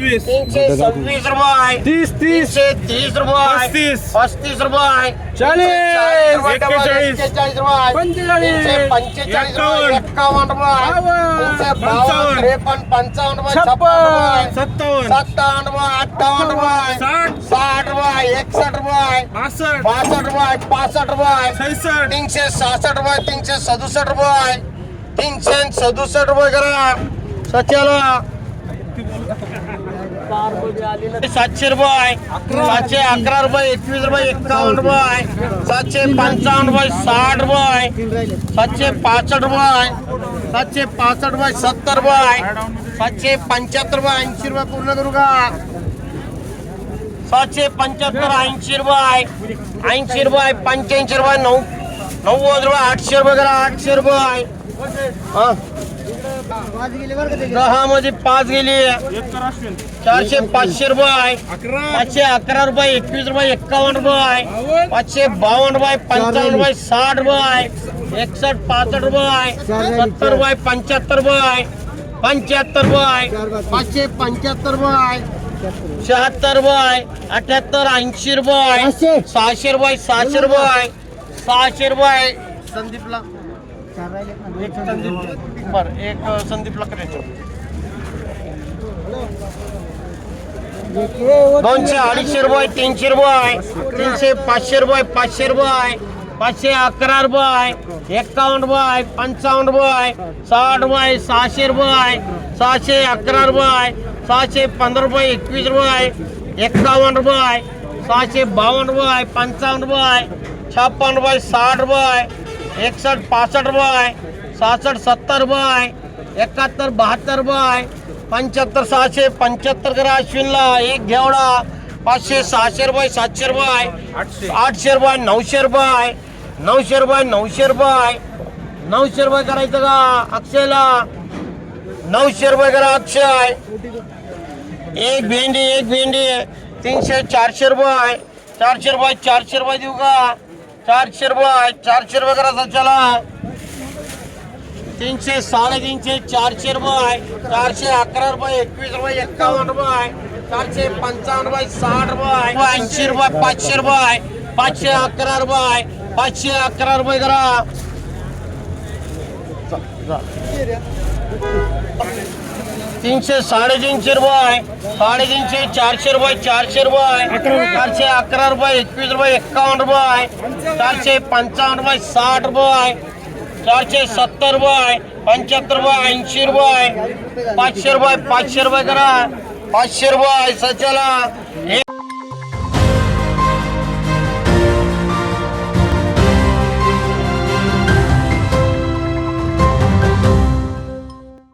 तीनशे सव्वीस रुपये तीस तीस तीनशे तीस रुपये पस्तीस. पस्तीस रुपये चाळीस एक्केचाळीस एक्केचाळीस रुपये पंचेचाळीस. तीनशे पंचेचाळीस रुपये एकावन्न. रुपये तीनशे बावन्न. पंचावन्न, त्रेपन्न पंचावन्न रुपये छप्पन, छप्पन रुपये सत्तावन्न. सत्तावन्न रुपये अठ्ठावन्न रुपये साठ. साठ रुपये एकसठ रुपये पासष्ट बासष्ट रुपये पासष्ट रुपये सहासष्ट तीनशे सहासष्ट रुपये तीनशे सदुसष्ट रुपये तीनशे सदुसष्ट रुपये करा. सच्याला. सातशे रुपये सातशे अकरा रुपये एकवीस रुपये एक्कावन्न रुपये सातशे पंचावन्न रुपये साठ रुपये सातशे पासष्ट रुपये सातशे पासष्ट रुपये सत्तर रुपये सातशे पंच्याहत्तर रुपये ऐंशी रुपये पूर्ण करू का? सातशे पंच्याहत्तर ऐंशी रुपये ऐंशी रुपये पंच्याऐंशी रुपये नऊ नव्वद रुपये आठशे रुपये करा आठशे रुपये हा. दहा मध्ये पाच गेली. चारशे पाचशे रुपये. अकरा. पाचशे अकरा रुपये एकवीस रुपये एक्कावन्न रुपये. पाचशे बावन्न रुपये पंचावन्न रुपये साठ रुपये. एकसष्ट पासष्ट रुपये. सत्तर रुपये पंच्याहत्तर रुपये. पंच्याहत्तर रुपये. पाचशे पंच्याहत्तर रुपये. शहात्तर रुपये. अठ्याहत्तर ऐंशी रुपये. सहाशे रुपये सहाशे रुपये. सहाशे रुपये. संदीपला एक संदीप. बरं एक संदीपला करायचं दोनशे अडीचशे रुपये, तीनशे रुपये, तीनशे पाचशे रुपये पाचशे रुपये, पाचशे अकरा रुपये एक्कावन्न रुपये, पंचावन्न रुपये, साठ रुपये, सहाशे रुपये, सहाशे अकरा रुपये, सहाशे पंधरा रुपये, एकवीस रुपये एक्कावन्न रुपये, सहाशे बावन्न रुपये, पंचावन्न रुपये, छप्पन रुपये, साठ रुपये एकसष्ट पासष्ट रुपये सहासष्ट सत्तर रुपये एकाहत्तर बहात्तर रुपये पंच्याहत्तर सहाशे पंच्याहत्तर करा अश्विनला एक घेवडा पाचशे सहाशे रुपये सातशे रुपये आठशे. आठशे रुपये नऊशे रुपये नऊशे रुपये नऊशे रुपये नऊशे रुपये करायचं का अक्षयला? नऊशे रुपये करा अक्षय. एक भेंडी एक भेंडी तीनशे चारशे रुपये चारशे रुपये चारशे रुपये देऊ का? चारशे रुपये चारशे रुपये करा चला तीनशे साडेतीनशे चारशे रुपये चारशे अकरा रुपये एकवीस रुपये एक्कावन्न रुपये चारशे पंचावन्न रुपये साठ रुपये ऐंशी रुपये पाचशे रुपये पाचशे अकरा रुपये पाचशे अकरा रुपये करा तीनशे साडेतीनशे रुपये साडेतीनशे चारशे रुपये चारशे रुपये चारशे अकरा रुपये एकवीस रुपये एक्कावन्न रुपये चारशे पंचावन्न रुपये साठ रुपये चारशे सत्तर रुपये पंच्याहत्तर रुपये ऐंशी रुपये पाचशे रुपये पाचशे रुपये करा. पाचशे रुपये सच्याला.